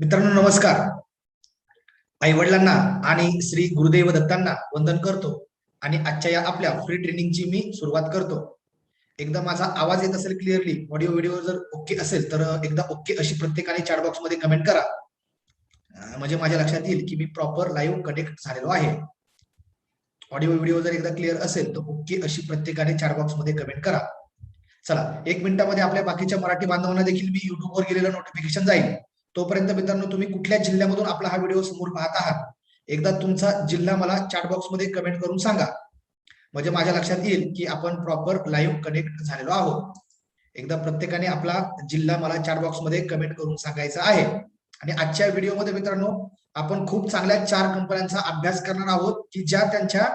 मित्रांनो नमस्कार. आई वडिलांना आणि श्री गुरुदेव दत्तांना वंदन करतो आणि आजच्या या आपल्या फ्री ट्रेनिंगची मी सुरुवात करतो. एकदा माझा आवाज येत असेल क्लिअरली ऑडिओ व्हिडिओ जर ओके असेल तर एकदा ओके अशी प्रत्येकाने चॅट बॉक्समध्ये कमेंट करा. म्हणजे माझ्या लक्षात येईल की मी प्रॉपर लाईव्ह कनेक्ट झालेलो आहे. ऑडिओ व्हिडिओ जर एकदा क्लिअर असेल तर ओके अशी प्रत्येकाने चॅट बॉक्समध्ये कमेंट करा. चला एक मिनिटामध्ये आपल्या बाकीच्या मराठी बांधवांना देखील मी युट्यूबवर गेलेलं नोटिफिकेशन जाईल. तोपर्यंत मित्रांनो तुम्ही कुठल्या जिल्ह्यामधून आपला हा व्हिडिओ समोर पाहत आहात? एकदा तुमचा जिल्हा मला चॅट बॉक्समध्ये कमेंट करून सांगा. म्हणजे माझ्या लक्षात येईल की आपण प्रॉपर लाईव्ह कनेक्ट झालेलो आहोत. एकदा प्रत्येकाने आपला जिल्हा मला चॅट बॉक्समध्ये कमेंट करून सांगायचा आहे. आणि आजच्या व्हिडिओमध्ये मित्रांनो आपण खूप चांगल्या चार कंपन्यांचा अभ्यास करणार आहोत की ज्या त्यांच्या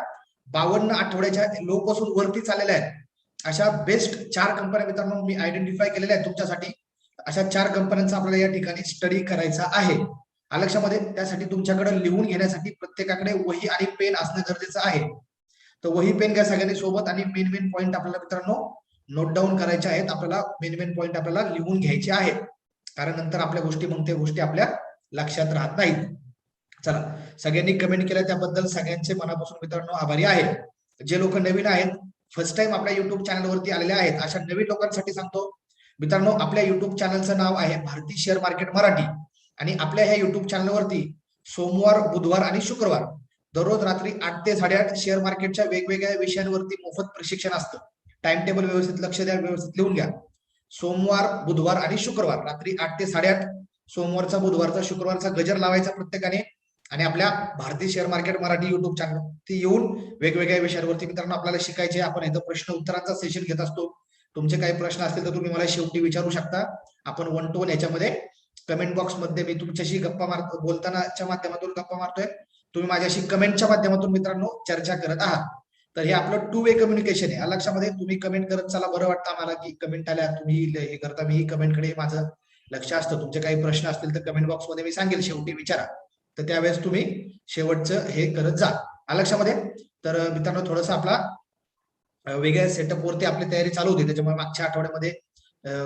बावन्न आठवड्याच्या लो पासून वरती चाललेल्या आहेत. अशा बेस्ट चार कंपन्या मित्रांनो मी आयडेंटिफाय केलेल्या आहेत तुमच्यासाठी. अशा चार कंपन्यांचा आपल्याला या ठिकाणी स्टडी करायचा आहे. लक्षामध्ये त्यासाठी तुमच्याकडे लिहून घेण्यासाठी प्रत्येकाकडे वही आणि पेन असणं गरजेचं आहे. तर वही पेन घ्या सगळ्यांनी सोबत आणि मेन मेन पॉईंट आपल्याला मित्रांनो नोट डाऊन करायचे आहेत. आपल्याला मेन मेन पॉईंट आपल्याला लिहून घ्यायचे आहेत. कारण नंतर आपल्या गोष्टी मग त्या गोष्टी आपल्या लक्षात राहत नाहीत. चला सगळ्यांनी कमेंट केलं त्याबद्दल सगळ्यांचे मनापासून मित्रांनो आभारी आहे. जे लोक नवीन आहेत फर्स्ट टाइम आपल्या युट्यूब चॅनलवरती आलेले आहेत अशा नवीन लोकांसाठी सांगतो मित्रांनो आपल्या युट्यूब चॅनलचं नाव आहे भारती शेअर मार्केट मराठी. आणि आपल्या ह्या युट्यूब चॅनलवरती सोमवार बुधवार आणि शुक्रवार दररोज रात्री आठ ते साडेआठ शेअर मार्केटच्या वेगवेगळ्या विषयांवरती मोफत प्रशिक्षण असतं. टाइम टेबल व्यवस्थित लक्ष द्या व्यवस्थित लिहून घ्या. सोमवार बुधवार आणि शुक्रवार रात्री आठ ते साडेआठ सोमवारचा बुधवारचा शुक्रवारचा गजर लावायचा प्रत्येकाने. आणि आपल्या Bharatiya share market Marathi YouTube channel ती येऊन वेगवेगळ्या विषयांवरती मित्रांनो आपल्याला शिकायचे आपण इथं प्रश्न उत्तरांचा सेशन घेत असतो. तुमचे काही प्रश्न असतील तर तुम्ही मला शेवटी विचारू शकता. आपण वन टू वन याच्यामध्ये कमेंट बॉक्समध्ये मी तुमच्याशी गप्पा मारतो बोलतानाच्या माध्यमातून गप्पा मारतोय. तुम्ही माझ्याशी कमेंटच्या माध्यमातून मित्रांनो चर्चा करत आहात. तर हे आपलं टू वे कम्युनिकेशन आहे. या लक्षामध्ये तुम्ही कमेंट करत चला बरं वाटतं आम्हाला की कमेंट आल्या तुम्ही हे करता मी कमेंटकडे माझं लक्ष असतं. तुमचे काही प्रश्न असतील तर कमेंट बॉक्समध्ये मी सांगेल. शेवटी विचारा. तर त्यावेळेस तुम्ही शेवटचं हे करत जा. लक्षामध्ये? तर मित्रांनो थोडस आपला वेगळ्या सेटअप वरती आपली तयारी चालू होती. त्याच्यामुळे मागच्या आठवड्यामध्ये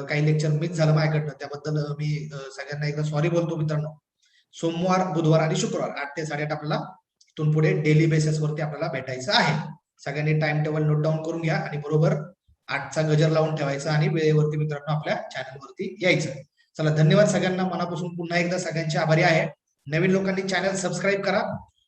काही लेक्चर मिस झालं माझ्याकडनं. त्याबद्दल मी सगळ्यांना एकदा सॉरी बोलतो मित्रांनो. सोमवार बुधवार आणि शुक्रवार आठ ते साडेआठ आपल्याला इथून पुढे डेली बेसिस वरती आपल्याला भेटायचं आहे. सगळ्यांनी टाइम टेबल नोट डाऊन करून घ्या आणि बरोबर आठचा गजर लावून ठेवायचा आणि वेळेवरती मित्रांनो आपल्या चॅनल वरती यायचं. चला धन्यवाद सगळ्यांना. मनापासून पुन्हा एकदा सगळ्यांचे आभारी आहे. नवीन लोकांनी चॅनल सबस्क्राईब करा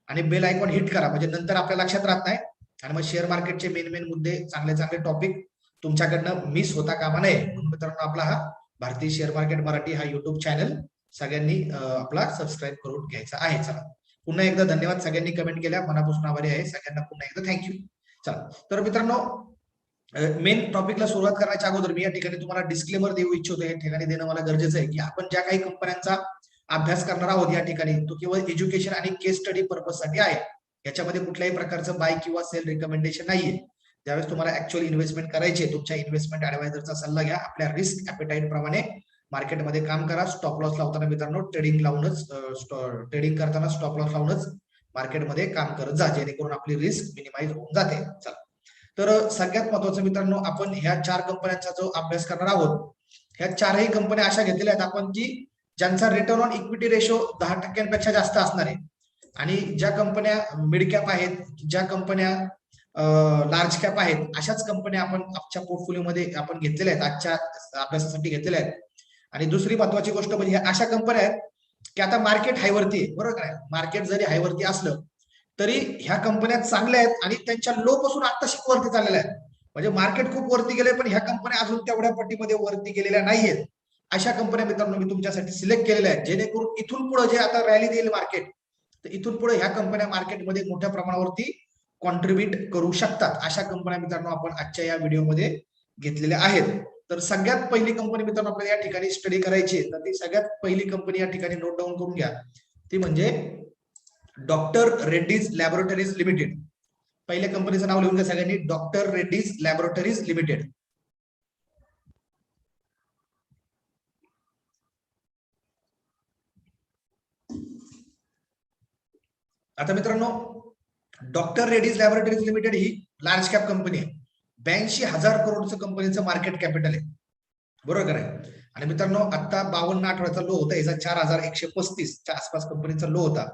आणि बेल आयकॉन हिट करा. म्हणजे नंतर आपल्या लक्षात राहत नाही. आणि मग शेअर मार्केटचे मेन मेन मुद्दे चांगले चांगले टॉपिक तुमच्याकडनं मिस होता कामा नये. म्हणून मित्रांनो आपला हा भारतीय शेअर मार्केट मराठी हा युट्यूब चॅनल सगळ्यांनी आपला सबस्क्राईब करून घ्यायचा आहे. चला. पुन्हा एकदा धन्यवाद सगळ्यांनी कमेंट केल्या. मनापासून आभारी आहे. सगळ्यांना पुन्हा एकदा थँक्यू चला. तर मित्रांनो मेन टॉपिकला सुरुवात करण्याच्या अगोदर मी या ठिकाणी तुम्हाला डिस्क्लेमर देऊ इच्छितो. या ठिकाणी देणं मला गरजेचं आहे की आपण ज्या काही कंपन्यांचा अभ्यास करणार आहोत या ठिकाणी तो केवळ एज्युकेशन आणि केस स्टडी पर्पजसाठी आहे. याच्यामध्ये कुठल्याही प्रकारचं बाय किंवा सेल रिकमेंडेशन नाहीये. ज्यावेळेस तुम्हाला ऍक्च्युअल इन्व्हेस्टमेंट करायची आहे, तुमच्या इन्व्हेस्टमेंट ऍडवायझरचा सल्ला घ्या. आपल्या रिस्क अपेटाईट प्रमाणे मार्केटमध्ये काम करा. स्टॉप लॉस लावताना मित्रांनो ट्रेडिंग लावूनच ट्रेडिंग करताना स्टॉप लॉस लावूनच मार्केटमध्ये काम करत जा. जेणेकरून आपली रिस्क मिनिमाइज होऊन जाते. चला. तर सगळ्यात महत्वाचं मित्रांनो आपण ह्या चार कंपन्यांचा जो अभ्यास करणार आहोत ह्या चारही कंपन्या अशा घेतलेल्या आहेत आपण की ज्यांचा रिटर्न ऑन इक्विटी रेशो दहा टक्क्यांपेक्षा जास्त असणार आहे. आणि ज्या कंपन्या मिड कॅप आहेत ज्या कंपन्या लार्ज कॅप आहेत अशाच कंपन्या आपण आमच्या पोर्टफोलिओमध्ये आपण घेतलेल्या आहेत आजच्या अभ्यासासाठी घेतलेल्या आहेत. आणि दुसरी महत्वाची गोष्ट म्हणजे अशा कंपन्या आहेत की आता मार्केट हायवरती आहे बरोबर काय मार्केट जरी हायवरती असलं तरी ह्या कंपन्या चांगल्या आहेत आणि त्यांच्या लो पासून आत्ताशी वरती चाललेल्या आहेत. म्हणजे मार्केट खूप वरती गेले पण ह्या कंपन्या अजून तेवढ्या पट्टीमध्ये वरती गेलेल्या नाहीयेत. अशा कंपन्या मित्रांनो मी तुमच्यासाठी सिलेक्ट केलेल्या आहेत. जेणेकरून इथून पुढे जे आता रॅली देईल मार्केट तर इथून पुढे ह्या कंपन्या मार्केटमध्ये मोठ्या प्रमाणावरती कॉन्ट्रीब्युट करू शकतात. अशा कंपन्या मित्रांनो आपण आजच्या या व्हिडिओमध्ये घेतलेल्या आहेत. तर सगळ्यात पहिली कंपनी मित्रांनो आपल्याला या ठिकाणी स्टडी करायची आहे. तर ती सगळ्यात पहिली कंपनी या ठिकाणी नोट डाऊन करून घ्या. ती म्हणजे डॉक्टर रेड्डीज लॅबोरेटरीज लिमिटेड पहिल्या कंपनीचं नाव लिहून घ्या सगळ्यांनी. डॉक्टर रेड्डीज लॅबोरेटरीज लिमिटेड आता मित्रांनो डॉक्टर रेड्डीज लॅबोरेटरीज लिमिटेड ही लार्ज कॅप कंपनी आहे. ब्याऐंशी हजार करोडचं कंपनीचं मार्केट कॅपिटल आहे. बरोबर आहे? आणि मित्रांनो आता बावन्न आठवड्याचा लो होता याचा चार हजार एकशे पस्तीसच्या आसपास कंपनीचा लो होता.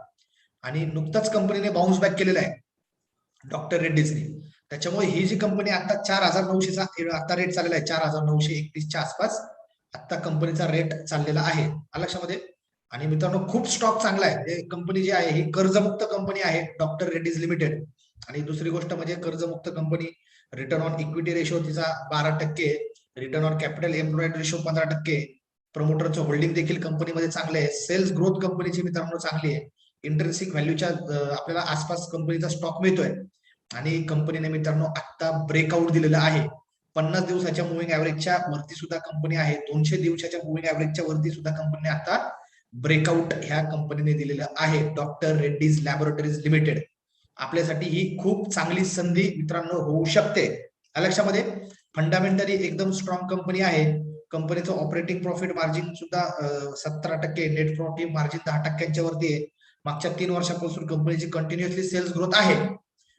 आणि नुकताच कंपनीने बाउन्स बॅक केलेला आहे डॉक्टर रेड्डीजने. त्याच्यामुळे ही जी कंपनी आता चार हजार नऊशेचा आता रेट चाललेला आहे चार हजार नऊशे एकतीसच्या आसपास. आता कंपनीचा रेट चाललेला आहे. आलं लक्षामध्ये? आणि मित्रांनो खूप स्टॉक चांगला आहे. म्हणजे कंपनी जी आहे ही कर्जमुक्त कंपनी आहे डॉक्टर रेड्डीज लिमिटेड आणि दुसरी गोष्ट म्हणजे कर्जमुक्त company return on equity ratio तिचा बारा टक्के return on capital employed ratio पंधरा टक्के प्रमोटरचं होल्डिंग देखील कंपनीमध्ये चांगले आहे. सेल्स ग्रोथ कंपनीची मित्रांनो चांगली आहे. इंटरेस्टिंग व्हॅल्यूच्या आपल्याला आसपास कंपनीचा स्टॉक मिळतोय. आणि कंपनीने मित्रांनो आता ब्रेकआउट दिलेलं आहे. पन्नास दिवसाच्या मुव्हिंग ऍव्हरेजच्या वरती सुद्धा कंपनी आहे. दोनशे दिवसाच्या मुव्हिंग ऍव्हरेजच्या वरती सुद्धा कंपनीने आता ब्रेकआउट ह्या कंपनीने दिलेलं आहे डॉक्टर रेड्डीज लॅबोरेटरीज लिमिटेड आपल्यासाठी ही खूप चांगली संधी मित्रांनो होऊ शकते. लक्षामध्ये फंडामेंटली एकदम स्ट्रॉंग कंपनी आहे. कंपनीचं ऑपरेटिंग प्रॉफिट मार्जिन सुद्धा सतरा टक्के नेट प्रॉफिट मार्जिन दहा टक्क्यांच्या वरती आहे. मागच्या तीन वर्षापासून कंपनीची कंटिन्युअसली सेल्स ग्रोथ आहे.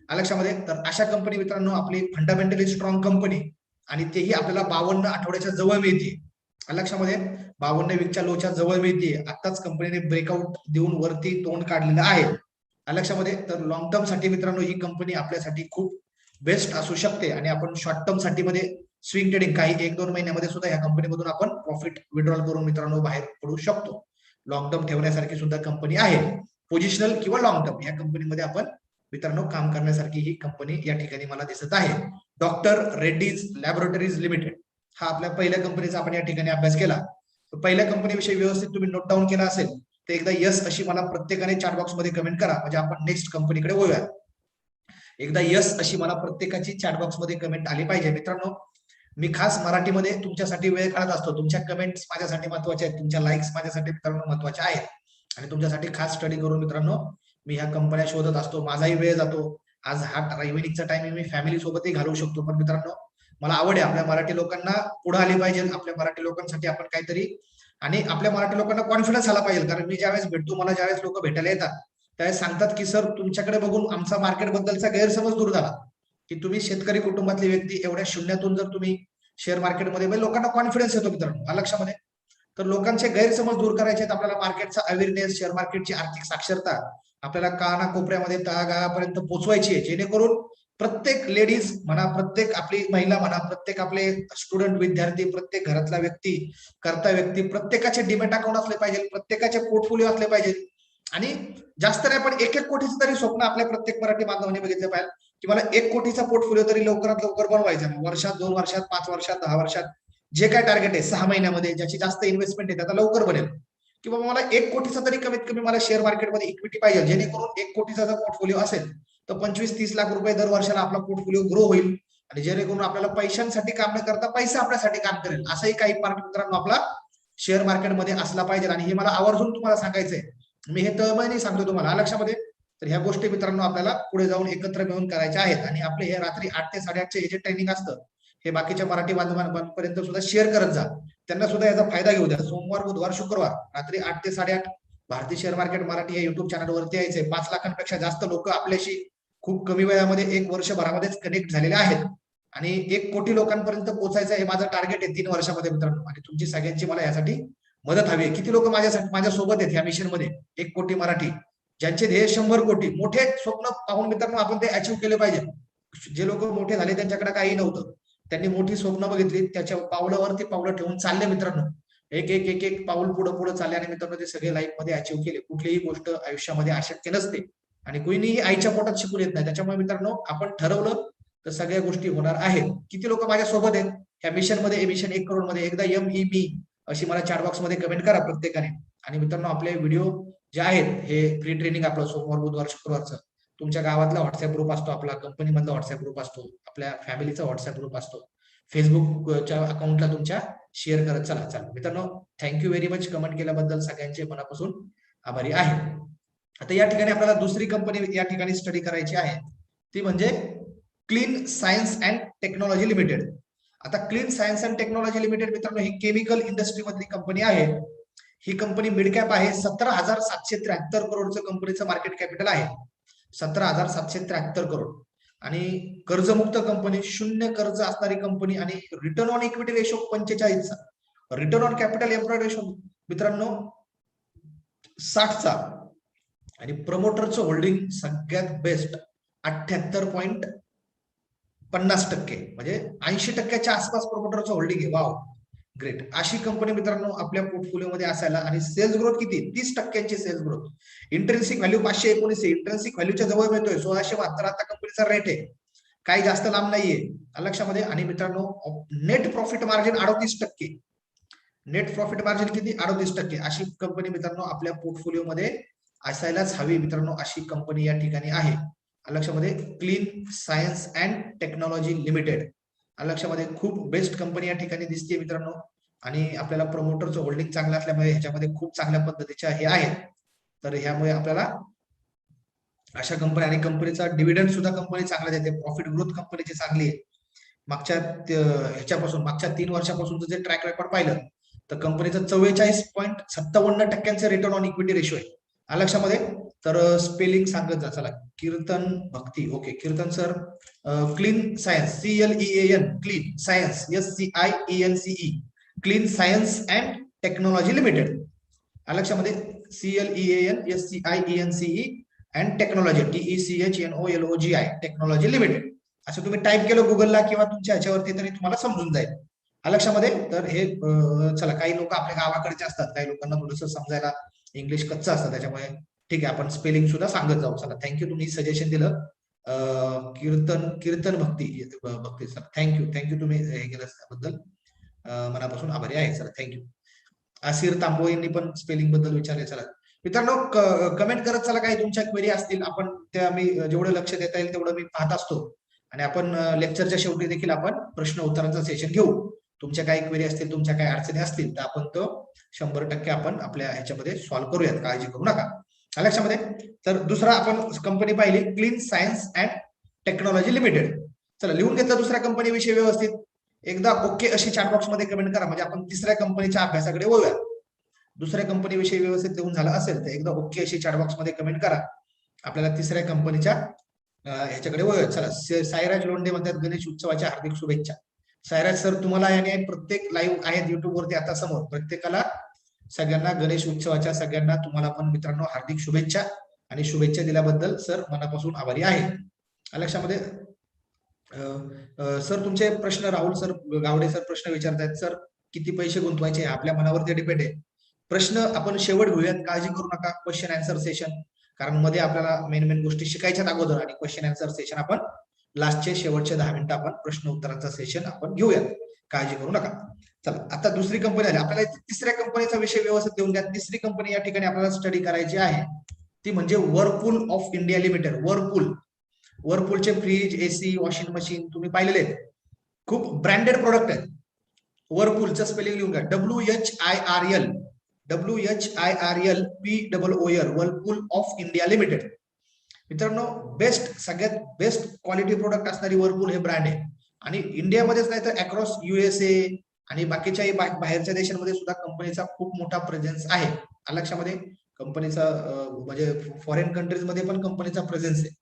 लक्षामध्ये तर अशा कंपनी मित्रांनो आपली फंडामेंटली स्ट्रॉंग कंपनी आणि तेही आपल्याला बावन्न आठवड्याच्या जवळ मिळते लक्षामध्ये बावन्न वीकच्या लोच्या जवळ मिळते. आताच कंपनीने ब्रेकआउट देऊन वरती तोंड काढलेलं आहे. लक्षामध्ये तर लॉंग टर्मसाठी मित्रांनो ही कंपनी आपल्यासाठी खूप बेस्ट असू शकते. आणि आपण शॉर्ट टर्मसाठी मध्ये स्विंग ट्रेडिंग काही एक दोन महिन्यामध्ये सुद्धा या कंपनीमधून आपण प्रॉफिट विड्रॉल करून मित्रांनो बाहेर पडू शकतो. लॉंग टर्म ठेवण्यासारखी सुद्धा कंपनी आहे. पोझिशनल किंवा लॉंग टर्म या कंपनीमध्ये आपण मित्रांनो काम करण्यासारखी ही कंपनी या ठिकाणी मला दिसत आहे. डॉक्टर रेड्डीज लॅबोरेटरीज लिमिटेड हा आपल्या पहिल्या कंपनीचा आपण या ठिकाणी अभ्यास केला. पहिल्या कंपनीविषयी व्यवस्थित तुम्ही नोट डाऊन केला असेल तर एकदा यस अशी मला प्रत्येकाने चॅट बॉक्समध्ये कमेंट करा. म्हणजे आपण नेक्स्ट कंपनीकडे वळूया. एकदा यस अशी मला प्रत्येकाची चॅट बॉक्समध्ये कमेंट आली पाहिजे. मित्रांनो मी खास मराठीमध्ये तुमच्यासाठी वेळ काढत असतो. तुमच्या कमेंट्स माझ्यासाठी महत्त्वाच्या आहेत. तुमच्या लाईक्स माझ्यासाठी मित्रांनो महत्त्वाच्या आहेत. आणि तुमच्यासाठी खास स्टडी करून मित्रांनो मी ह्या कंपन्या शोधत असतो. माझाही वेळ जातो. आज हा इव्हिनिंगचा टाइम मी फॅमिली सोबतही घालवू शकतो. पण मित्रांनो मला आवड आहे आपल्या मराठी लोकांना पुढे आली पाहिजे आपल्या मराठी लोकांसाठी आपण काहीतरी आणि आपल्या मराठी लोकांना कॉन्फिडन्स आला पाहिजे. कारण मी ज्यावेळेस भेटतो मला ज्यावेळेस लोक भेटायला येतात त्यावेळेस सांगतात की सर तुमच्याकडे बघून आमचा मार्केट बद्दलचा गैरसमज दूर झाला. की तुम्ही शेतकरी कुटुंबातली व्यक्ती एवढ्या शून्यातून जर तुम्ही शेअर मार्केटमध्ये म्हणजे लोकांना कॉन्फिडन्स येतो मित्रांनो लक्षामध्ये तर लोकांचे गैरसमज दूर करायचे आपल्याला मार्केटचा अवेअरनेस शेअर मार्केटची आर्थिक साक्षरता आपल्याला काना कोपऱ्यामध्ये तळागाळापर्यंत पोहोचवायची आहे जेणेकरून प्रत्येक लेडीज म्हणा प्रत्येक आपली महिला म्हणा प्रत्येक आपले स्टुडंट विद्यार्थी प्रत्येक घरातला व्यक्ती करता व्यक्ती प्रत्येकाचे डिमेट अकाउंट असले पाहिजे प्रत्येकाचे पोर्टफोलिओ असले पाहिजे. आणि जास्त नाही पण एक एक कोटीचं तरी स्वप्न आपल्या प्रत्येक मराठी बांधवाने बघितलं पाहिजे. की मला एक कोटीचा पोर्टफोलिओ तरी लवकरात लवकर बनवायचा वर्षात दोन वर्षात पाच वर्षात दहा वर्षात जे काय टार्गेट आहे सहा महिन्यामध्ये ज्याची जास्त इन्व्हेस्टमेंट आहे त्याचा लवकर बनेल. की बाबा मला एक कोटीचा तरी कमीत कमी मला शेअर मार्केटमध्ये इक्विटी पाहिजे जेणेकरून एक कोटीचा जर पोर्टफोलिओ असेल तर पंचवीस तीस लाख रुपये दर वर्षाला आपला पोर्टफोलिओ ग्रो होईल. आणि जेणेकरून आपल्याला पैशांसाठी काम न करता पैसा आपल्यासाठी काम करेल. असंही काही पार्ट मित्रांनो आपला शेअर मार्केटमध्ये असला पाहिजे. आणि हे मला आवर्जून तुम्हाला सांगायचंय. मी हे तळमळीने सांगतो तुम्हाला लक्षामध्ये. तर ह्या गोष्टी मित्रांनो आपल्याला पुढे जाऊन एकत्र मिळून करायच्या आहेत. आणि आपले हे रात्री आठ ते साडेआठचे हे जे ट्रेनिंग असतं हे बाकीच्या मराठी बांधवांपर्यंत सुद्धा शेअर करत जा. त्यांना सुद्धा याचा फायदा घेऊ द्या. सोमवार बुधवार शुक्रवार रात्री आठ ते साडेआठ भारतीय शेअर मार्केट मराठी या युट्यूब चॅनलवरती यायचे पाच लाखांपेक्षा जास्त लोक आपल्याशी खूप कमी वेळामध्ये एक वर्षभरामध्येच कनेक्ट झालेले आहेत. आणि एक कोटी लोकांपर्यंत पोहोचायचं हे माझं टार्गेट आहे तीन वर्षामध्ये मित्रांनो. आणि तुमची सगळ्यांची मला यासाठी मदत हवी आहे. किती लोक माझ्यासाठी माझ्या सोबत आहेत या मिशनमध्ये? एक कोटी मराठी. ज्यांचे ध्येय शंभर कोटी. मोठे स्वप्न पाहून मित्रांनो आपण ते अचीव्ह केले पाहिजे. जे लोक मोठे झाले त्यांच्याकडे काही नव्हतं. त्यांनी मोठी स्वप्न बघितली. त्याच्या पावलावरती पावलं ठेवून चालले मित्रांनो. एक एक एक एक पाऊल पुढे पुढे चालले आणि मित्रांनो ते सगळे लाईफमध्ये अचीव्ह केले. कुठलीही गोष्ट आयुष्यामध्ये अशक्य नसते. आणि कुणीही आईच्या पोटात शिकून येत नाही. त्याच्यामुळे मित्रांनो आपण ठरवलं तर सगळ्या गोष्टी होणार आहेत. किती लोक माझ्या सोबत आहेत? ह्या मिशनमध्ये मिशन एक करोडमध्ये एकदा एम ई बी अशी मला चार बॉक्समध्ये कमेंट करा प्रत्येकाने. आणि मित्रांनो आपले व्हिडिओ जे आहेत हे फ्री ट्रेनिंग आपलं सोमवार बुधवार शुक्रवारचं. तुमच्या गावातला व्हॉट्सअप ग्रुप असतो आपला कंपनी मधला व्हॉट्सअप ग्रुप असतो आपल्या फॅमिलीचा व्हॉट्सअप ग्रुप असतो. फेसबुकच्या अकाउंटला तुमच्या शेअर करत चला. चला. मित्रांनो थँक्यू व्हेरी मच कमेंट केल्याबद्दल सगळ्यांचे मनापासून आभारी आहे. आता या ठिकाणी आपल्याला दुसरी कंपनी या ठिकाणी स्टडी करायची आहे. ती म्हणजे clean science and technology limited आता clean science and technology limited मित्रांनो ही केमिकल इंडस्ट्री मधली कंपनी आहे. ही कंपनी मिड कॅप आहे. सतरा हजार सातशे त्र्याहत्तर करोडचं कंपनीचं मार्केट कॅपिटल आहे. सतरा हजार सातशे त्र्याहत्तर करोड आणि कर्जमुक्त कंपनी शून्य कर्ज असणारी कंपनी आणि return on equity ratio पंचेचाळीसचा return on capital employ ratio मित्रांनो साठचा. आणि प्रमोटरचं होल्डिंग सगळ्यात बेस्ट अठ्याहत्तर पॉईंट पन्नास टक्के म्हणजे ऐंशी टक्क्याच्या आसपास प्रमोटरचं होल्डिंग आहे. वाव ग्रेट अशी कंपनी मित्रांनो आपल्या पोर्टफोलिओमध्ये असायला आणि सेल्स ग्रोथ किती? तीस टक्क्यांची सेल्स ग्रोथ इंटरेन्सिक व्हॅल्यू पाचशे एकोणीस इंटरेन्सिक व्हॅल्यूच्या जवळ मिळतोय. सोळाशे बहात्तर आता कंपनीचा रेट आहे. काही जास्त लांब नाहीये. लक्षामध्ये आणि मित्रांनो नेट प्रॉफिट मार्जिन अडतीस टक्के. नेट प्रॉफिट मार्जिन किती? अडतीस टक्के. अशी कंपनी मित्रांनो आपल्या पोर्टफोलिओमध्ये असायलाच हवी मित्रांनो अशी कंपनी या ठिकाणी आहे. लक्षामध्ये? Clean science and technology limited लक्षामध्ये? खूप बेस्ट कंपनी या ठिकाणी दिसते मित्रांनो. आणि आपल्याला प्रमोटरचं होल्डिंग चांगलं असल्यामुळे ह्याच्यामध्ये खूप चांगल्या पद्धतीच्या हे आहेत. तर ह्यामुळे आपल्याला अशा कंपनी आणि कंपनीचा डिव्हिडंड सुद्धा कंपनी चांगला देते. प्रॉफिट ग्रोथ कंपनीची चांगली आहे. मागच्या ह्याच्यापासून मागच्या तीन वर्षापासून जे ट्रॅक रेकॉर्ड पाहिलं तर कंपनीचं चव्वेचाळीस पॉईंट सत्तावन्न टक्क्यांचं रिटर्न ऑन इक्विटी रेशो आहे. लक्षामध्ये तर स्पेलिंग सांगत जा चला. Kirtan Bhakti. Okay Kirtan sir clean science C L E N clean science S C I E N C E clean science and technology limited लक्षामध्ये C L E N S C I E N C E and technology T E C H N O L O G I technology limited असं तुम्ही type केलं गुगलला किंवा तुमच्या ह्याच्यावरती तरी तुम्हाला समजून जाईल. लक्षामध्ये तर हे चला काही लोक आपल्या गावाकडचे असतात. काही लोकांना थोडस समजायला इंग्लिश कच्चं असतं त्याच्यामुळे ठीक आहे आपण स्पेलिंग सुद्धा सांगत जाऊ. चला थँक्यू तुम्ही सजेशन दिलं. Kirtan Kirtan Bhakti Bhakti sir thank you thank you तुम्ही हे केलं त्याबद्दल. मनापासून आभारी आहे सर थँक्यू आसिर तांबोळींनी पण स्पेलिंगबद्दल विचारले चला. मित्रांनो कमेंट करत चला काही तुमच्या क्वेरी असतील आपण त्या मी जेवढं लक्ष देता येईल तेवढं मी पाहत असतो. आणि आपण लेक्चरच्या शेवटी देखील आपण प्रश्न उत्तरांचं सेशन घेऊ. तुमच्या काही क्वेरी असतील तुमच्या काही अडचणी असतील तर आपण तो शंभर टक्के आपण आपल्या ह्याच्यामध्ये सॉल्व्ह करूयात. काळजी करू नका. लक्षामध्ये? तर दुसरा आपण कंपनी पाहिली clean science and technology limited चला लिहून घेतलं दुसऱ्या कंपनीविषयी व्यवस्थित. एकदा ओके अशी चॅटबॉक्समध्ये कमेंट करा. म्हणजे आपण तिसऱ्या कंपनीच्या अभ्यासाकडे वळूया दुसऱ्या कंपनीविषयी व्यवस्थित लिहून झालं असेल तर एकदा ओके अशी चॅटबॉक्समध्ये कमेंट करा. आपल्याला तिसऱ्या कंपनीच्या ह्याच्याकडे वळूया चला साईराज लोंढे म्हणतात गणेश उत्सवाच्या हार्दिक शुभेच्छा. सायराज सर तुम्हाला याने प्रत्येक लाईव्ह आहेत युट्यूब वरती आता समोर. प्रत्येकाला सगळ्यांना गणेश उत्सवाच्या सगळ्यांना तुम्हाला पण मित्रांनो हार्दिक शुभेच्छा आणि शुभेच्छा दिल्याबद्दल सर मनापासून आभारी आहे. लक्षामध्ये सर तुमचे प्रश्न राहुल सर गावडे सर प्रश्न विचारतायत. सर किती पैसे गुंतवायचे आपल्या मनावरती डिपेंड आहे. प्रश्न आपण शेवट घेऊयात. काळजी करू नका. क्वेश्चन अँसर सेशन कारण मध्ये आपल्याला मेन मेन गोष्टी शिकायच्यात अगोदर आणि क्वेश्चन अँसर सेशन आपण लास्टचे शेवटचे दहा मिनिटं आपण प्रश्न उत्तराचं सेशन आपण घेऊयात. काळजी करू नका. चला आता दुसरी कंपनी आली. आपल्याला तिसऱ्या कंपनीचा विषय व्यवस्थित देऊन द्या. तिसरी कंपनी या ठिकाणी आपल्याला स्टडी करायची आहे. ती म्हणजे Whirlpool of India limited Whirlpool वरपूलचे fridge AC washing machine तुम्ही पाहिलेले आहेत. खूप ब्रँडेड प्रोडक्ट आहेत. वर्लपूलचं स्पेलिंग लिहून घ्या. W H I R L W H I R L P double O L Whirlpool of India limited मित्रांनो बेस्ट सगळ्यात best quality product असणारी वर्लपूल हे ब्रँड आहे. आणि इंडियामध्येच नाही तर अक्रॉस युएसए आणि बाकीच्याही बाहेरच्या देशांमध्ये सुद्धा कंपनीचा खूप मोठा प्रेझेन्स आहे. लक्षामध्ये कंपनीचा म्हणजे फॉरेन कंट्रीजमध्ये पण कंपनीचा प्रेझेन्स आहे.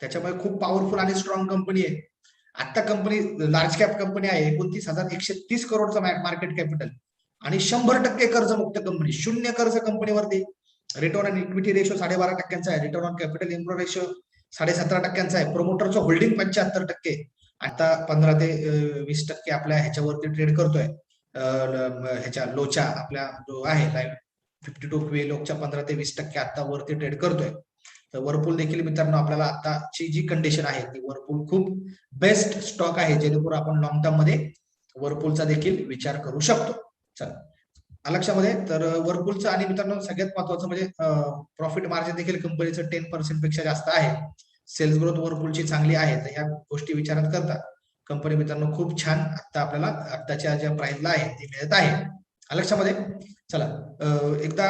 त्याच्यामुळे खूप पॉवरफुल आणि स्ट्रॉंग कंपनी आहे. आता कंपनी लार्ज कॅप कंपनी आहे एकोणतीस हजार एकशे तीस करोडचा मार्केट कॅपिटल आणि शंभर टक्के कर्जमुक्त कंपनी शून्य कर्ज कंपनीवरती रिटर्न ऑन इक्विटी रेशो साडेबारा टक्क्यांचा आहे. Return on capital employ ratio साडे सतरा टक्क्यांचा आहे. प्रोमोटरचं होल्डिंग पंच्याहत्तर टक्के. आता पंधरा ते वीस टक्के आपल्या ह्याच्यावरती ट्रेड करतोय. ह्याच्या लोच्या आपल्या जो आहे लाईव्ह फिफ्टी टू क्वे लोकच्या पंधरा ते वीस टक्के आता वरती ट्रेड करतोय. तर वरपूल देखील मित्रांनो आपल्याला आताची जी कंडिशन आहे ती वरपूल खूप बेस्ट स्टॉक आहे जेणेकरून आपण लॉंग टर्ममध्ये वरपूलचा देखील विचार करू शकतो. चला. लक्षामध्ये तर वर्पूलचं आणि मित्रांनो सगळ्यात महत्वाचं म्हणजे प्रॉफिट मार्जिन देखील कंपनीचं टेन पर्सेंटपेक्षा जास्त आहे. सेल्स ग्रोथ वर्पूलची चांगली आहे. तर ह्या गोष्टी विचारात करता कंपनी मित्रांनो खूप छान आता आपल्याला आताच्या ज्या प्राइसला आहे ती मिळत आहे. लक्षामध्ये चला एकदा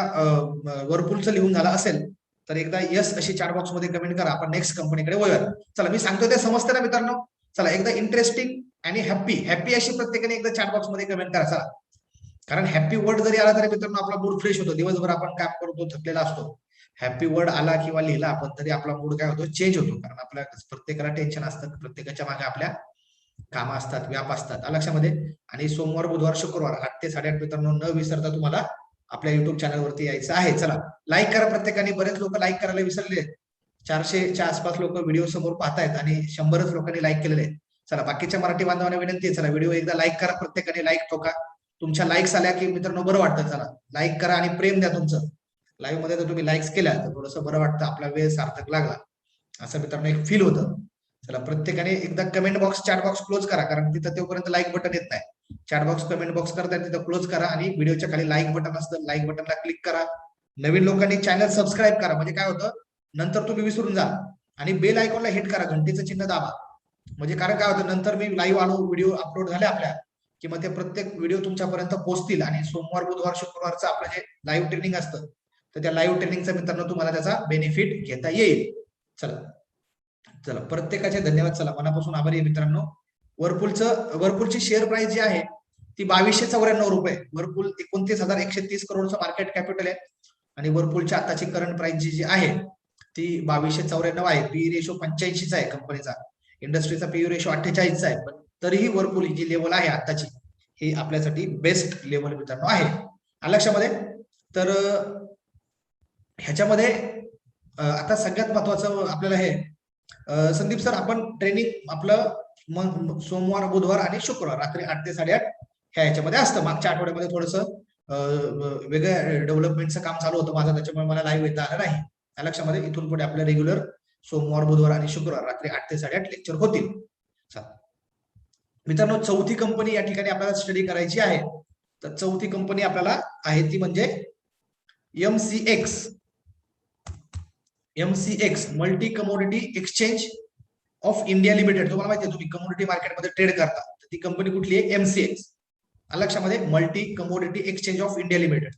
वरपूलचं लिहून झालं असेल तर एकदा यस अशी चार बॉक्समध्ये कमेंट करा. आपण नेक्स्ट कंपनीकडे वळूया चला मी सांगतो ते समजतं ना मित्रांनो? चला एकदा इंटरेस्टिंग आणि हॅप्पी हॅप्पी अशी प्रत्येकाने एकदा चार बॉक्समध्ये कमेंट करा. चला. कारण हॅप्पी वर्ड जरी आला तरी मित्रांनो आपला मूड फ्रेश होतो. दिवसभर आपण काम करतो थकलेला असतो. हॅप्पी वर्ड आला किंवा लिहिला आपण तरी आपला मूड काय होतो? चेंज होतो. कारण आपल्या प्रत्येकाला टेन्शन असतं. प्रत्येकाच्या मागे आपल्या कामं असतात व्याप असतात. आलं लक्षामध्ये आणि सोमवार बुधवार शुक्रवार आठ ते साडेआठ मित्रांनो न विसरता तुम्हाला आपल्या युट्यूब चॅनलवरती यायचं आहे. चला लाईक करा प्रत्येकाने. बरेच लोक लाईक करायला विसरले चारशेच्या आसपास लोक व्हिडिओ समोर पाहतायत आणि शंभरच लोकांनी लाईक केलेले आहेत. चला बाकीच्या मराठी बांधवांना विनंती आहे. चला व्हिडिओ एकदा लाईक करा प्रत्येकाने. लाईक ठोका. तुमच्या लाईक्स आल्या की मित्रांनो बरं वाटतं चला. लाईक करा आणि प्रेम द्या तुमचं. लाईव्हमध्ये जर तुम्ही लाईक्स केल्या तर थोडंसं बरं वाटतं आपला वेळ सार्थक लागला. असं मित्रांनो एक फील होतं. चला प्रत्येकाने एकदा comment box chat box close करा कारण तिथं तोपर्यंत लाईक बटन येत नाही. चॅट बॉक्स कमेंट बॉक्स करताय तिथं क्लोज करा आणि व्हिडिओच्या खाली लाईक बटन असतं. लाईक बटनला क्लिक करा. नवीन लोकांनी चॅनल सबस्क्राईब करा. म्हणजे काय होतं? नंतर तुम्ही विसरून जा. आणि बेल आयकॉनला हिट करा. घंटीचं चिन्ह दाबा. म्हणजे कारण काय होतं? नंतर मी लाईव्ह आलो व्हिडिओ अपलोड झाले आपल्या. की मग ते प्रत्येक व्हिडिओ तुमच्यापर्यंत पोहोचतील आणि सोमवार बुधवार शुक्रवारचं आपलं जे लाईव्ह ट्रेनिंग असतं तर त्या लाईव्ह ट्रेनिंगचा मित्रांनो तुम्हाला त्याचा बेनिफिट घेता येईल. चला. चला प्रत्येकाचे धन्यवाद. चला मनापासून आभारी आहे मित्रांनो. वर्पूलचं वर्पूलची शेअर प्राइस जी आहे ती बावीसशे चौऱ्याण्णव रुपये. वर्पूल एकोणतीस हजार एकशे तीस करोडचं मार्केट कॅपिटल आहे. आणि वर्पूलची आताची करंट प्राइस जी जी आहे ती बावीसशे चौऱ्याण्णव आहे. पी रेशो पंच्याऐंशीचा आहे कंपनीचा इंडस्ट्रीचा पी रेशो अठ्ठेचाळीसचा आहे. पण तरीही वरपूल ही जी लेवल आहे आताची ही आपल्यासाठी बेस्ट लेवल मित्रांनो आहे. लक्षामध्ये तर ह्याच्यामध्ये आता सगळ्यात महत्वाचं आपल्याला हे संदीप सर आपण ट्रेनिंग आपलं सोमवार बुधवार आणि शुक्रवार रात्री आठ ते साडेआठ ह्या ह्याच्यामध्ये असतं. मागच्या आठवड्यामध्ये थोडस वेगळ्या डेव्हलपमेंटचं काम चालू होतं माझं त्याच्यामुळे मला लाईव्ह येता आलं नाही. लक्षामध्ये इथून पुढे आपलं रेग्युलर सोमवार बुधवार आणि शुक्रवार रात्री आठ ते साडेआठ लेक्चर होतील. मित्रांनो चौथी कंपनी या ठिकाणी आपल्याला स्टडी करायची आहे. तर चौथी कंपनी आपल्याला आहे ती म्हणजे M C X M C X multi commodity exchange of India limited तुम्हाला माहिती आहे तुम्ही कमोडिटी मार्केटमध्ये ट्रेड करता. तर ती कंपनी कुठली आहे? एमसीएक्स लक्षामध्ये multi commodity exchange of India limited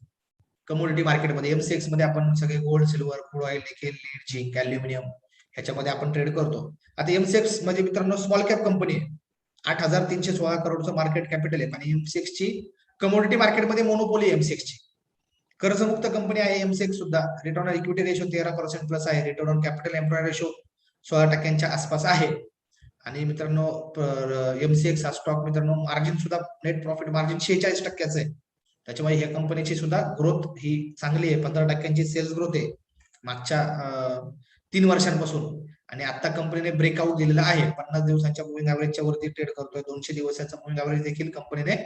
commodity मार्केटमध्ये एमसीएक्समध्ये आपण सगळे gold silver crude oil nickel lead zinc aluminium ह्याच्यामध्ये आपण ट्रेड करतो. आता एमसीएक्स म्हणजे मित्रांनो स्मॉल कॅप कंपनी आहे. आठ हजार तीनशे सोळा करोडचं मार्केट कॅपिटल आहे. आणि एमसीएक्सची कमोडिटी मार्केटमध्ये मोनोपोली एमसीएक्सची कर्जमुक्त कंपनी आहे एमसीएक्स सुद्धा. रिटर्न ऑन इक्विटी रेशो तेरा पर्सेंट प्लस आहे. Return on capital employ ratio सोळा टक्क्यांच्या आसपास आहे. आणि मित्रांनो एमसीएक्स हा स्टॉक मित्रांनो मार्जिन सुद्धा नेट प्रॉफिट मार्जिन शेहेचाळीस टक्क्याचं आहे. त्याच्यामुळे ह्या कंपनीची सुद्धा ग्रोथ ही चांगली आहे. पंधरा टक्क्यांची सेल्स ग्रोथ आहे. मागच्या तीन वर्षांपासून. आणि आता कंपनीने ब्रेकआउट दिलेला आहे. पन्नास दिवसांच्या मुव्हिंग ऍव्हरेजच्या वरती ट्रेड करतोय. दोनशे दिवसाचा मुव्हिंग ऍव्हरेज देखील कंपनीने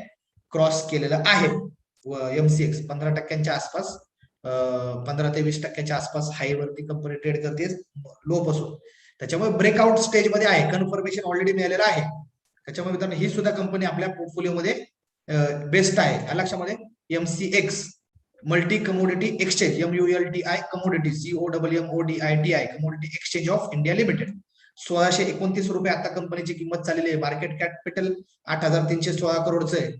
क्रॉस केलेला आहे. व एमसीएक्स पंधरा टक्क्यांच्या आसपास पंधरा ते वीस टक्क्याच्या आसपास हाय वरती कंपनी ट्रेड करते लो पासून. त्याच्यामुळे ब्रेकआउट स्टेजमध्ये आहे. कन्फर्मेशन ऑलरेडी मिळालेलं आहे. त्याच्यामुळे मित्रांनो ही सुद्धा कंपनी आपल्या पोर्टफोलिओमध्ये बेस्ट आहे. लक्षामध्ये MCX multi commodity exchange M U L T I commodity C O W M O D I T I commodity exchange of India limited सोळाशे एकोणतीस रुपये आता कंपनीची किंमत चाललेली आहे. मार्केट कॅपिटल आठ हजार तीनशे सोळा करोडचं आहे.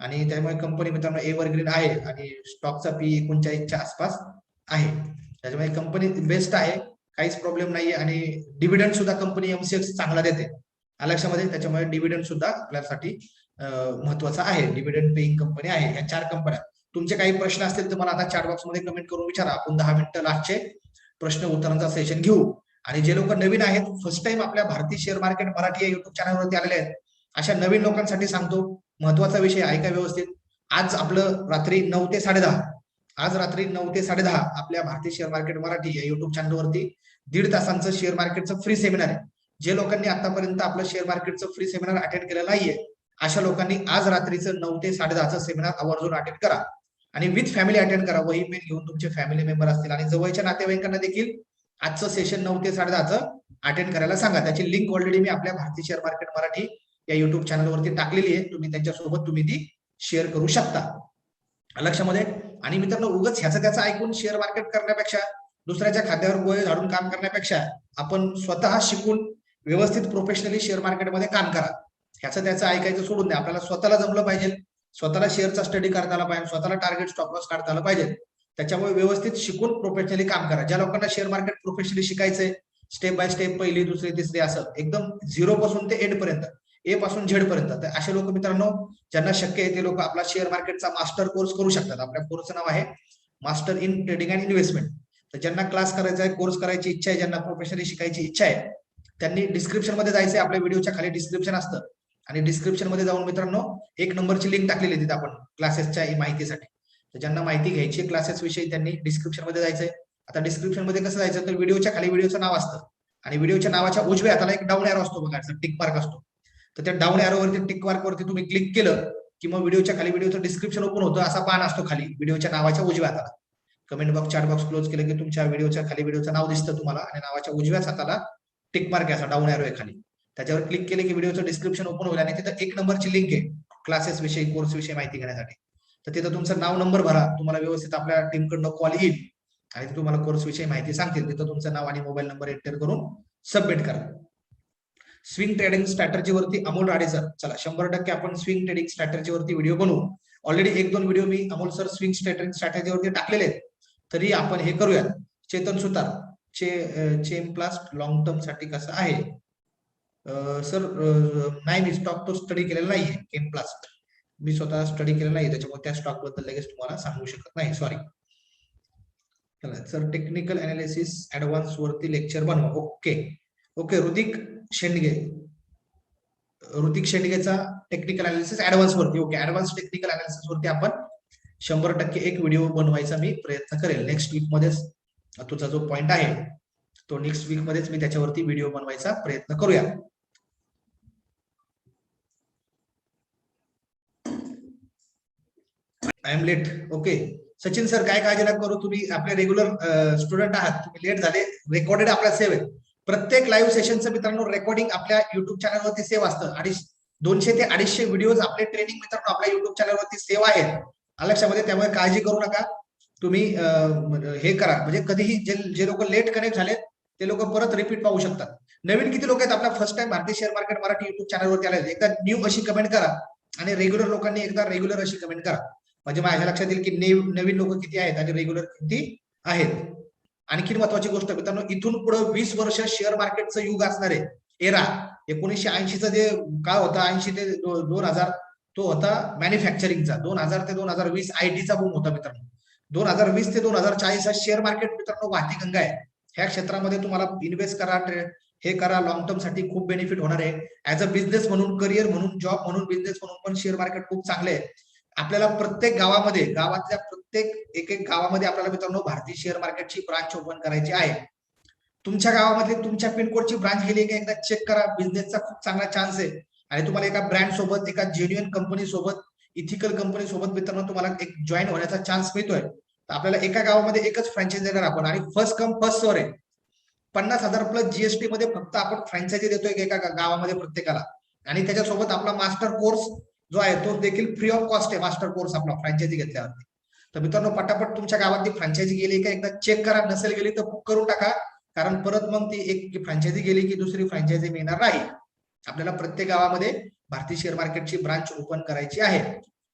आणि त्यामुळे कंपनी मित्रांनो एव्हरग्रीन आहे आणि स्टॉकचा पी एकोणचाळीसच्या आसपास आहे. त्याच्यामुळे कंपनी बेस्ट आहे. काहीच प्रॉब्लेम नाहीये आणि डिव्हिडंड सुद्धा कंपनी एमसीएक्स चांगला देते. लक्षामध्ये? त्याच्यामुळे डिव्हिडंड सुद्धा आपल्यासाठी महत्त्वाचा आहे. डिव्हिडंड पेईंग कंपनी आहे. या चार कंपन्या तुमचे काही प्रश्न असतील तर मला आता चॅट बॉक्समध्ये कमेंट करून विचारा. आपण दहा मिनिटं लास्टचे प्रश्न उत्तरांचा सेशन घेऊ. आणि जे लोक नवीन आहेत फर्स्ट टाइम आपल्या भारतीय शेअर मार्केट मराठी या युट्यूब चॅनलवरती आलेले आहेत अशा नवीन लोकांसाठी सांगतो महत्त्वाचा विषय ऐका व्यवस्थित? आज आपलं रात्री नऊ ते साडे दहा. आज रात्री नऊ ते साडे दहा आपल्या भारतीय शेअर मार्केट मराठी या युट्यूब चॅनलवरती दीड तासांचं शेअर मार्केटचं फ्री सेमिनार आहे. जे लोकांनी आतापर्यंत आपलं शेअर मार्केटचं फ्री सेमिनार अटेंड केलं नाहीये अशा लोकांनी आज रात्रीचं नऊ ते साडेदहाचं सेमिनार आवर्जून अटेंड करा. आणि विथ फॅमिली अटेंड करा वही पेन घेऊन तुमचे फॅमिली मेंबर असतील. आणि जवळच्या नातेवाईकांना देखील आजचं सेशन नऊ ते साडे अटेंड करायला सांगा. त्याची लिंक ऑलरेडी मी आपल्या भारतीय शेअर मार्केट मराठी या युट्यूब चॅनलवरती टाकलेली आहे. तुम्ही त्यांच्यासोबत तुम्ही ती शेअर करू शकता. लक्षामध्ये? आणि मित्रांनो उगच ह्याचं त्याचं ऐकून शेअर मार्केट करण्यापेक्षा दुसऱ्याच्या खात्यावर गोळे झाडून काम करण्यापेक्षा आपण स्वतः शिकून व्यवस्थित प्रोफेशनली शेअर मार्केटमध्ये काम करा. ह्याचं त्याचं ऐकायचं सोडून द्या. आपल्याला स्वतःला जमलं पाहिजे. स्वतःला शेअरचा स्टडी करता आला पाहिजे स्वतःला टार्गेट स्टॉप लॉस काढता आला पाहिजे. त्याच्यामुळे व्यवस्थित शिकून प्रोफेशनली काम करा. ज्या लोकांना शेअर मार्केट प्रोफेशनली शिकायचंय स्टेप बाय स्टेप पहिली दुसरी तिसरी असं एकदम झिरो पासून ते एड पर्यंत ए पासून झेड पर्यंत. तर असे लोक मित्रांनो ज्यांना शक्य आहे ते लोक आपला शेअर मार्केटचा मास्टर कोर्स करू शकतात. आपल्या कोर्सचं नाव आहे master in trading and investment तर ज्यांना क्लास करायचा आहे कोर्स करायची इच्छा आहे ज्यांना प्रोफेशनली शिकायची इच्छा आहे त्यांनी डिस्क्रिप्शनमध्ये जायचंय. आपल्या व्हिडिओच्या खाली डिस्क्रिप्शन असतं. आणि डिस्क्रिप्शनमध्ये जाऊन मित्रांनो एक नंबरची लिंक टाकलेली तिथे आपण क्लासेसच्या माहितीसाठी. तर ज्यांना माहिती घ्यायची क्लासेस विषयी त्यांनी डिस्क्रिप्शनमध्ये जायचंय. आता डिस्क्रिप्शनमध्ये कसं जायचं? तर व्हिडिओच्या खाली व्हिडिओचं नाव असतं. आणि व्हिडिओच्या नावाच्या उजव्या हाताला एक डाऊन एरो असतो बघायचं टिक मार्क असतो. तर त्या डाऊन एरोवरती टिक मार्क वरती तुम्ही क्लिक केलं की मग व्हिडिओच्या खाली व्हिडिओचं डिस्क्रिप्शन ओपन होतं असा पान असतो खाली व्हिडिओच्या नावाच्या उजव्या हाताला. Comment box chat box close केलं की तुमच्या व्हिडिओच्या खाली व्हिडिओचं नाव दिसतं तुम्हाला आणि नावाच्या उजव्याच हाताला टिक मार्क असा डाऊन एरो आहे खाली. त्याच्यावर क्लिक केले की व्हिडिओचं डिस्क्रिप्शन ओपन होईल आणि तिथं एक नंबरची लिंक आहे. क्लासेस विषयी कोर्स विषयी माहिती घेण्यासाठी. तर तिथं तुमचं नाव नंबर भरा. तुम्हाला व्यवस्थित आपल्या टीमकडनं कॉल येईल. आणि ते तुम्हाला कोर्स विषयी माहिती सांगतील. तिथं तुमचं नाव आणि मोबाईल नंबर एंटर करून सबमिट करा. स्विंग ट्रेडिंग स्ट्रॅटर्जीवरती अमोल राडे सर चला शंभर टक्के आपण स्विंग ट्रेडिंग स्ट्रॅटर्जीवरती व्हिडिओ बनवू. ऑलरेडी एक दोन व्हिडिओ मी अमोल सर स्विंग ट्रेडिंग स्ट्रॅटर्जीवरती टाकलेले आहेत. तरी आपण हे करूयात. चेतन सुतार चे चेम प्लास्ट लॉंग टर्मसाठी कसं आहे? सर नाही मी स्टॉक तो स्टडी केलेला नाहीये केम प्लास्ट मी स्वतः स्टडी केलेला नाही त्याच्यामुळे त्या स्टॉकबद्दल लगेच तुम्हाला सांगू शकत नाही sorry sir technical analysis advance वरती लेक्चर बनवा. Okay okay Hrithik Shendge. Hrithik शेंडगेचा टेक्निकल अनालिसिस ऍडव्हान्स वरती. ओके ऍडव्हान्स टेक्निकल अनालिसिस वरती आपण शंभर टक्के एक व्हिडिओ बनवायचा मी प्रयत्न करेल. नेक्स्ट वीक मध्येच तुझा जो पॉइंट आहे तो नेक्स्ट वीक मध्येच मी त्याच्यावरती व्हिडिओ बनवायचा प्रयत्न करूया. I am late okay Sachin sir काय काळजी करू. तुम्ही आपले रेग्युलर स्टुडंट आहात. तुम्ही लेट झाले. रेकॉर्डेड आपल्या सेव्ह आहे. प्रत्येक लाईव्ह सेशनचं मित्रांनो रेकॉर्डिंग आपल्या युट्यूब चॅनलवरती सेव्ह असतं. अडीच दोनशे ते अडीचशे व्हिडिओज आपले ट्रेनिंग मित्रांनो आपल्या युट्यूब चॅनलवरती सेव्ह आहेत. अलक्षामध्ये म्हणजे त्यामुळे काळजी करू नका. तुम्ही हे करा. म्हणजे कधीही जे जे लोक लेट कनेक्ट झालेत ते लोक परत रिपीट पाहू शकतात. नवीन किती लोक आहेत? आपल्या first time Bharatiya share market Marathi YouTube चॅनलवरती आले एकदा न्यू अशी कमेंट करा. आणि रेग्युलर लोकांनी एकदा रेग्युलर अशी कमेंट करा. म्हणजे माझ्या लक्षात येईल की नवीन लोक किती आहेत आणि रेग्युलर किती आहेत. आणखी महत्वाची गोष्ट मित्रांनो इथून पुढे वीस वर्ष शेअर मार्केटचं युग असणार आहे एरा एकोणीसशे ऐंशीचा जे काळ होता ऐंशी ते दोन हजार तो होता मॅन्युफॅक्चरिंगचा दोन हजार ते दोन हजार वीस आयटीचा बूम होता मित्रांनो. दोन हजार वीस ते दोन हजार चाळीस हा शेअर मार्केट मित्रांनो वाहती गंगा आहे. ह्या क्षेत्रामध्ये तुम्हाला इन्व्हेस्ट करा हे करा लॉंग टर्मसाठी खूप बेनिफिट होणार आहे. ऍज अ बिझनेस म्हणून करिअर म्हणून जॉब म्हणून बिझनेस म्हणून पण शेअर मार्केट खूप चांगले आहे. आपल्याला प्रत्येक गावामध्ये गावातल्या प्रत्येक एक एक गावामध्ये आपल्याला मित्रांनो भारतीय शेअर मार्केटची ब्रांच ओपन करायची आहे. तुमच्या गावामध्ये तुमच्या पिनकोडची ब्रांच गेली की एकदा चेक करा. बिझनेसचा खूप चांगला चान्स आहे. आणि तुम्हाला एका ब्रँड सोबत एका जेन्युअन कंपनी सोबत इथिकल कंपनी सोबत मित्रांनो तुम्हाला एक जॉईन होण्याचा चान्स मिळतोय. आपल्याला एका गावामध्ये एकच फ्रँचायझी देणार आपण. आणि फर्स्ट कम फर्स्ट सर आहे. पन्नास हजार प्लस जीएसटी मध्ये फक्त आपण फ्रँचायझी देतोय एका गावामध्ये प्रत्येकाला. आणि त्याच्यासोबत आपला मास्टर कोर्स जो आहे तो देखील फ्री ऑफ कॉस्ट आहे मास्टर कोर्स आपला फ्रँचायझी घेतल्यावरती. तर मित्रांनो पटापट तुमच्या गावातली फ्रँचायझी गेली का? एकदा चेक करा नसेल गेली तर बुक करून टाका. कारण परत मग ती एक फ्रँचायझी गेली की दुसरी फ्रँचायझी मिळणार नाही. आपल्याला प्रत्येक गावामध्ये भारतीय शेअर मार्केटची ब्रांच ओपन करायची आहे.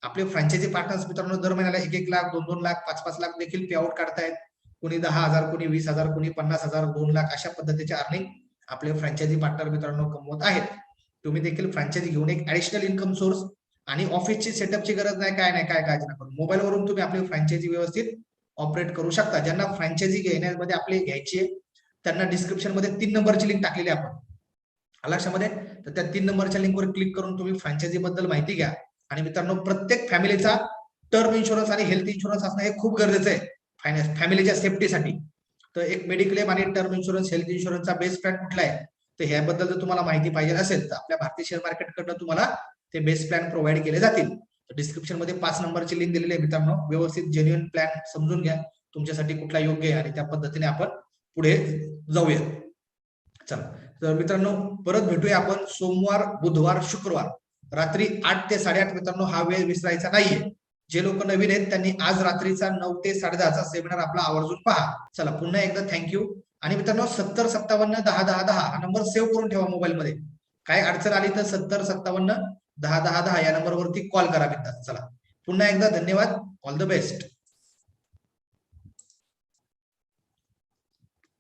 आपले फ्रँचायझी पार्टनर्स मित्रांनो दर महिन्याला एक एक लाख दोन दोन लाख पाच पाच लाख देखील पे आउट काढतायत. कोणी दहा हजार कोणी वीस हजार कोणी पन्नास हजार दोन लाख अशा पद्धतीचे अर्निंग आपले फ्रँचायझी पार्टनर मित्रांनो कमवत आहेत. तुम्ही देखील फ्रँचायझी घेऊन एक ऍडिशनल इन्कम सोर्स आणि ऑफिसची सेटअपची गरज नाही काय नाही काय काळजी नका मोबाईलवरून तुम्ही आपली फ्रँचायझी व्यवस्थित ऑपरेट करू शकता. ज्यांना फ्रँचायझी घेण्यामध्ये आपली घ्यायची आहे त्यांना डिस्क्रिप्शनमध्ये तीन नंबरची लिंक टाकलेली आपण. लक्षामध्ये तर त्या तीन नंबरच्या लिंकवर क्लिक करून तुम्ही फ्रँचायझी बद्दल माहिती घ्या. आणि मित्रांनो प्रत्येक फॅमिलीचा टर्म इन्शुरन्स आणि हेल्थ इन्शुरन्स असणं हे खूप गरजेचं आहे. फायनान्स फॅमिलीच्या सेफ्टीसाठी तर एक मेडिक्लेम आणि टर्म इन्शुरन्स हेल्थ इन्शुरन्सचा बेस्ट फ्रँड कुठला आहे? तर ह्याबद्दल जर तुम्हाला माहिती पाहिजे असेल तर आपल्या भारतीय शेअर मार्केटकडनं तुम्हाला ते बेस्ट प्लॅन प्रोव्हाइड केले जातील. डिस्क्रिप्शनमध्ये पाच नंबरची लिंक दिलेली आहे मित्रांनो. व्यवस्थित जेन्युअन प्लॅन समजून घ्या. तुमच्यासाठी कुठला योग्य आहे आणि त्या पद्धतीने आपण पुढे जाऊया चला. तर मित्रांनो परत भेटूया आपण सोमवार बुधवार शुक्रवार. रात्री आठ ते साडेआठ मित्रांनो हा वेळ विसरायचा नाहीये. जे लोक नवीन आहेत त्यांनी आज रात्रीचा नऊ ते साडेदहाचा सेमिनार आपला आवर्जून पहा. चला पुन्हा एकदा थँक्यू आणि मित्रांनो सत्तर सत्तावन्न दहा दहा दहा हा नंबर सेव्ह करून ठेवा मोबाईलमध्ये. काय अडचण आली तर सत्तर सत्तावन्न दहा दहा दहा या नंबरवरती कॉल करा मित्रांनो. चला. पुन्हा एकदा धन्यवाद. All the best